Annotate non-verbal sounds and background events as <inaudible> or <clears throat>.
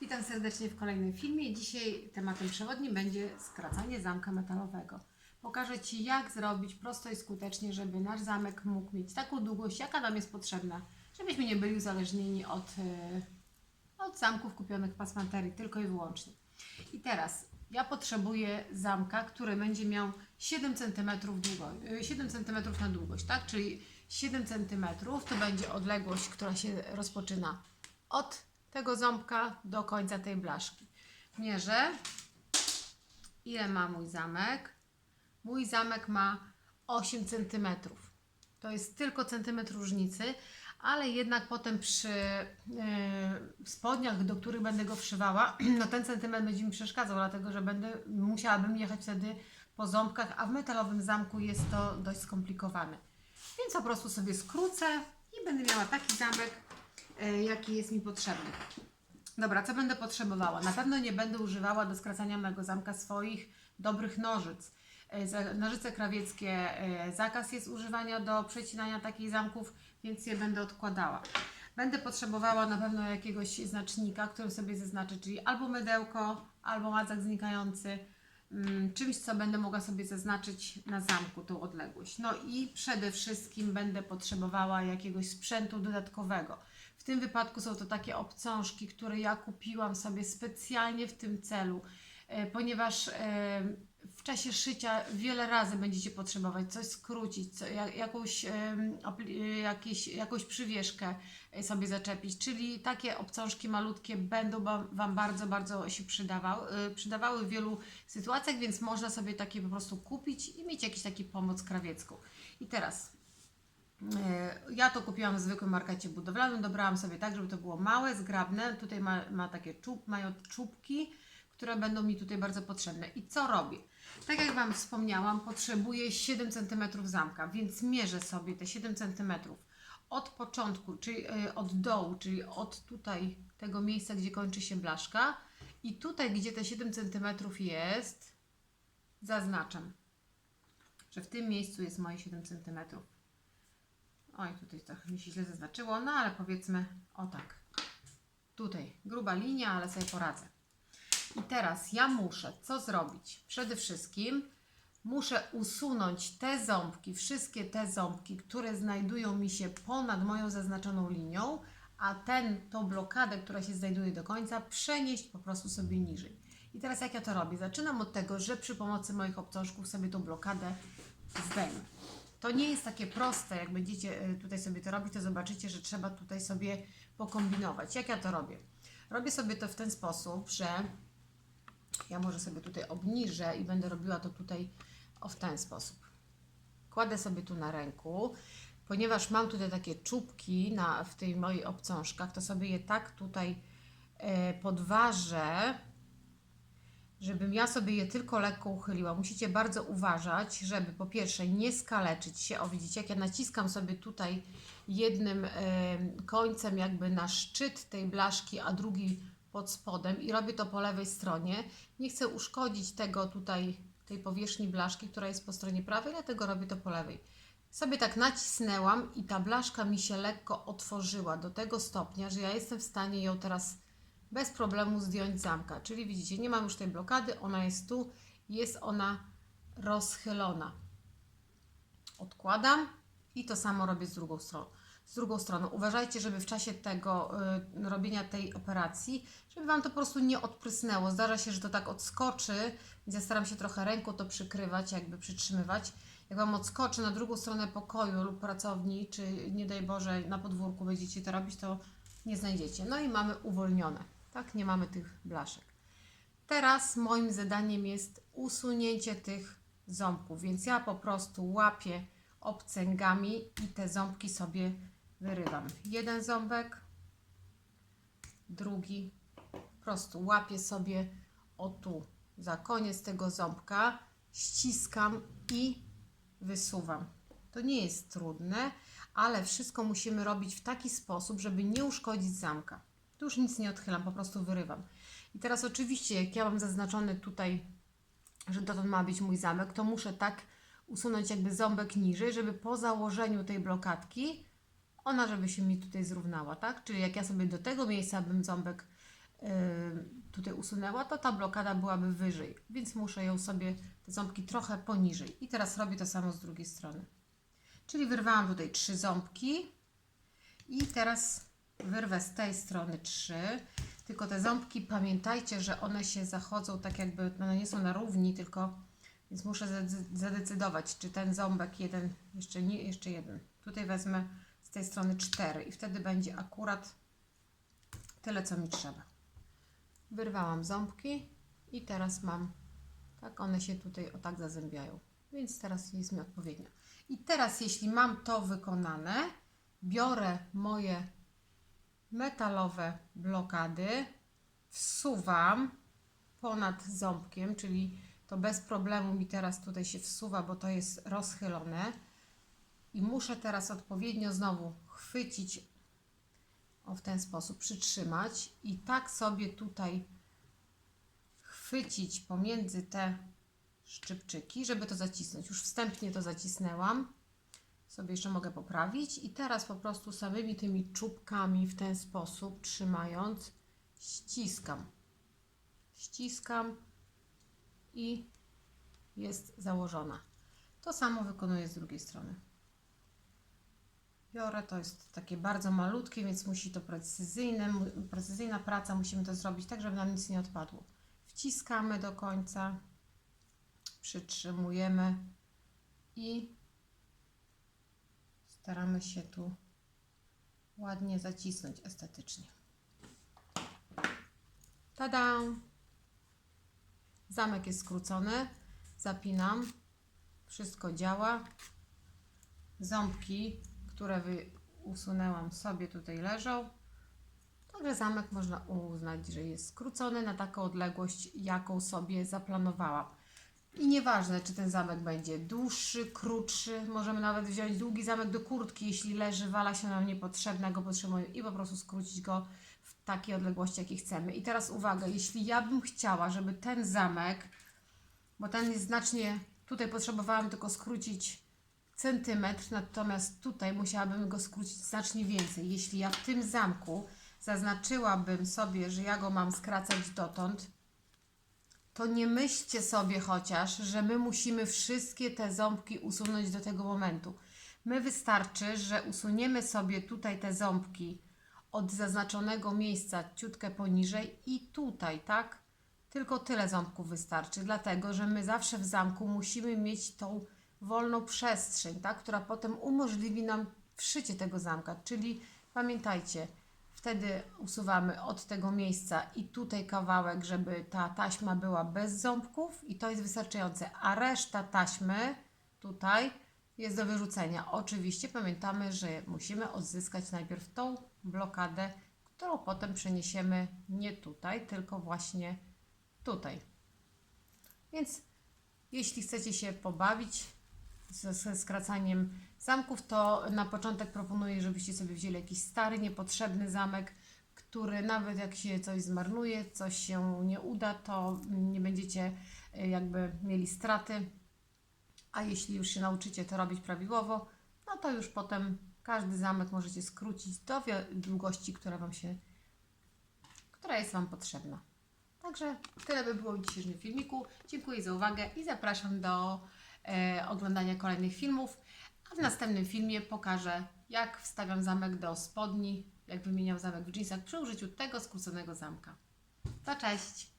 Witam serdecznie w kolejnym filmie. Dzisiaj tematem przewodnim będzie skracanie zamka metalowego. Pokażę Ci, jak zrobić prosto i skutecznie, żeby nasz zamek mógł mieć taką długość, jaka nam jest potrzebna, żebyśmy nie byli uzależnieni od, e, od zamków kupionych w pasmanterii, tylko i wyłącznie. I teraz ja potrzebuję zamka, który będzie miał 7 cm, długo, e, 7 cm na długość, tak? Czyli 7 cm to będzie odległość, która się rozpoczyna od tego ząbka do końca tej blaszki. Mierzę, ile ma mój zamek. Mój zamek ma 8 cm. To jest tylko centymetr różnicy, ale jednak potem przy e, spodniach, do których będę go wszywała, <clears throat> no ten centymetr będzie mi przeszkadzał, dlatego że będę musiałabym jechać wtedy po ząbkach, a w metalowym zamku jest to dość skomplikowane. Więc po prostu sobie skrócę i będę miała taki zamek, jaki jest mi potrzebny. Dobra, co będę potrzebowała? Na pewno nie będę używała do skracania mojego zamka swoich dobrych nożyc. E, Nożyce krawieckie, e, zakaz jest używania do przecinania takich zamków, więc je będę odkładała. Będę potrzebowała na pewno jakiegoś znacznika, którym sobie zaznaczę, czyli albo mydełko, albo madzak znikający, mm, czymś, co będę mogła sobie zaznaczyć na zamku, tą odległość. No i przede wszystkim będę potrzebowała jakiegoś sprzętu dodatkowego. Tym wypadku są to takie obcążki, które ja kupiłam sobie specjalnie w tym celu, e, ponieważ e, w czasie szycia wiele razy będziecie potrzebować coś skrócić, co, ja- jakąś, jakieś, jakąś przywieszkę e, sobie zaczepić, czyli takie obcążki malutkie będą Wam- bardzo, bardzo się przydawały, przydawały w wielu sytuacjach, więc można sobie takie po prostu kupić i mieć jakiś taki pomoc krawiecką. I teraz Ja to kupiłam w zwykłym markecie budowlanym, dobrałam sobie tak, żeby to było małe, zgrabne. Tutaj ma, ma takie czub, mają czubki, które będą mi tutaj bardzo potrzebne. I co robię? Tak jak Wam wspomniałam, potrzebuję 7 cm zamka, więc mierzę sobie te 7 cm od początku, czyli e, od dołu, czyli od tutaj tego miejsca, gdzie kończy się blaszka i tutaj, gdzie te 7 cm jest, zaznaczam, że w tym miejscu jest moje 7 cm. Oj, tutaj trochę mi się źle zaznaczyło, no ale powiedzmy o tak. Tutaj gruba linia, ale sobie poradzę. I teraz ja muszę co zrobić? Przede wszystkim muszę usunąć te ząbki, wszystkie te ząbki, które znajdują mi się ponad moją zaznaczoną linią, a ten, tą blokadę, która się znajduje do końca, przenieść po prostu sobie niżej. I teraz jak ja to robię? Zaczynam od tego, że przy pomocy moich obcążków sobie tą blokadę zdejmę. To nie jest takie proste, jak będziecie tutaj sobie to robić, to zobaczycie, że trzeba tutaj sobie pokombinować. Jak ja to robię? Robię sobie to w ten sposób, że ja może sobie tutaj obniżę i będę robiła to tutaj w ten sposób. Kładę sobie tu na ręku, ponieważ mam tutaj takie czubki na, w tej mojej obcążkach, to sobie je tak tutaj e, podważę, żebym ja sobie je tylko lekko uchyliła. Musicie bardzo uważać, żeby po pierwsze nie skaleczyć się. O widzicie, jak ja naciskam sobie tutaj jednym em, końcem jakby na szczyt tej blaszki, a drugi pod spodem i robię to po lewej stronie. Nie chcę uszkodzić tego tutaj, tej powierzchni blaszki, która jest po stronie prawej, dlatego robię to po lewej. Sobie tak nacisnęłam i ta blaszka mi się lekko otworzyła do tego stopnia, że ja jestem w stanie ją teraz bez problemu zdjąć zamka. Czyli widzicie, nie mam już tej blokady, ona jest tu, jest ona rozchylona. Odkładam i to samo robię z drugą stroną. Z drugą stroną uważajcie, żeby w czasie tego y, robienia tej operacji, żeby Wam to po prostu nie odprysnęło. Zdarza się, że to tak odskoczy, więc ja staram się trochę ręką to przykrywać, jakby przytrzymywać. Jak Wam odskoczy na drugą stronę pokoju lub pracowni, czy nie daj Boże na podwórku będziecie to robić, to nie znajdziecie. No i mamy uwolnione, tak? Nie mamy tych blaszek. Teraz moim zadaniem jest usunięcie tych ząbków, więc ja po prostu łapię obcęgami i te ząbki sobie wyrywam. Jeden ząbek, drugi, po prostu łapię sobie o tu, za koniec tego ząbka, ściskam i wysuwam. To nie jest trudne, ale wszystko musimy robić w taki sposób, żeby nie uszkodzić zamka. Tu już nic nie odchylam, po prostu wyrywam. I teraz oczywiście, jak ja mam zaznaczony tutaj, że dotąd ma być mój zamek, to muszę tak usunąć jakby ząbek niżej, żeby po założeniu tej blokadki ona żeby się mi tutaj zrównała, tak? Czyli jak ja sobie do tego miejsca bym ząbek yy, tutaj usunęła, to ta blokada byłaby wyżej, więc muszę ją sobie, te ząbki trochę poniżej. I teraz robię to samo z drugiej strony. Czyli wyrwałam tutaj trzy ząbki i teraz wyrwę z tej strony trzy. Tylko te ząbki, pamiętajcie, że one się zachodzą tak jakby, no one nie są na równi, tylko, więc muszę zade- zadecydować, czy ten ząbek jeden, jeszcze nie, jeszcze jeden. Tutaj wezmę z tej strony cztery i wtedy będzie akurat tyle, co mi trzeba. Wyrwałam ząbki i teraz mam, tak one się tutaj o tak zazębiają, więc teraz jest mi odpowiednio. I teraz, jeśli mam to wykonane, biorę moje metalowe blokady, wsuwam ponad ząbkiem, czyli to bez problemu mi teraz tutaj się wsuwa, bo to jest rozchylone. I muszę teraz odpowiednio znowu chwycić o w ten sposób, przytrzymać i tak sobie tutaj chwycić pomiędzy te szczypczyki, żeby to zacisnąć. Już wstępnie to zacisnęłam. Sobie jeszcze mogę poprawić i teraz po prostu samymi tymi czubkami w ten sposób trzymając ściskam. Ściskam i jest założona. To samo wykonuję z drugiej strony. Biorę, to jest takie bardzo malutkie, więc musi to precyzyjne, precyzyjna praca, musimy to zrobić tak, żeby nam nic nie odpadło. Wciskamy do końca, przytrzymujemy i staramy się tu ładnie zacisnąć estetycznie. Tada! Zamek jest skrócony, zapinam, wszystko działa. Ząbki, które usunęłam sobie tutaj leżą. Także zamek można uznać, że jest skrócony na taką odległość, jaką sobie zaplanowałam. I nieważne, czy ten zamek będzie dłuższy, krótszy, możemy nawet wziąć długi zamek do kurtki, jeśli leży, wala się nam niepotrzebna, go potrzebujemy i po prostu skrócić go w takiej odległości, jakiej chcemy. I teraz uwaga, jeśli ja bym chciała, żeby ten zamek, bo ten jest znacznie, tutaj potrzebowałam tylko skrócić centymetr, natomiast tutaj musiałabym go skrócić znacznie więcej. Jeśli ja w tym zamku zaznaczyłabym sobie, że ja go mam skracać dotąd, to nie myślcie sobie chociaż, że my musimy wszystkie te ząbki usunąć do tego momentu. My wystarczy, że usuniemy sobie tutaj te ząbki od zaznaczonego miejsca ciutkę poniżej i tutaj, tak? Tylko tyle ząbków wystarczy, dlatego że my zawsze w zamku musimy mieć tą wolną przestrzeń, tak? która potem umożliwi nam wszycie tego zamka. Czyli pamiętajcie, wtedy usuwamy od tego miejsca i tutaj kawałek, żeby ta taśma była bez ząbków i to jest wystarczające, a reszta taśmy tutaj jest do wyrzucenia. Oczywiście pamiętamy, że musimy odzyskać najpierw tą blokadę, którą potem przeniesiemy nie tutaj, tylko właśnie tutaj. Więc jeśli chcecie się pobawić ze, ze skracaniem zamków, to na początek proponuję, żebyście sobie wzięli jakiś stary, niepotrzebny zamek, który nawet jak się coś zmarnuje, coś się nie uda, to nie będziecie y, jakby mieli straty. A jeśli już się nauczycie to robić prawidłowo, no to już potem każdy zamek możecie skrócić do długości, która Wam się, która jest Wam potrzebna. Także tyle by było w dzisiejszym filmiku. Dziękuję za uwagę i zapraszam do e, oglądania kolejnych filmów. A w następnym filmie pokażę, jak wstawiam zamek do spodni, jak wymieniam zamek w jeansach przy użyciu tego skróconego zamka. To cześć!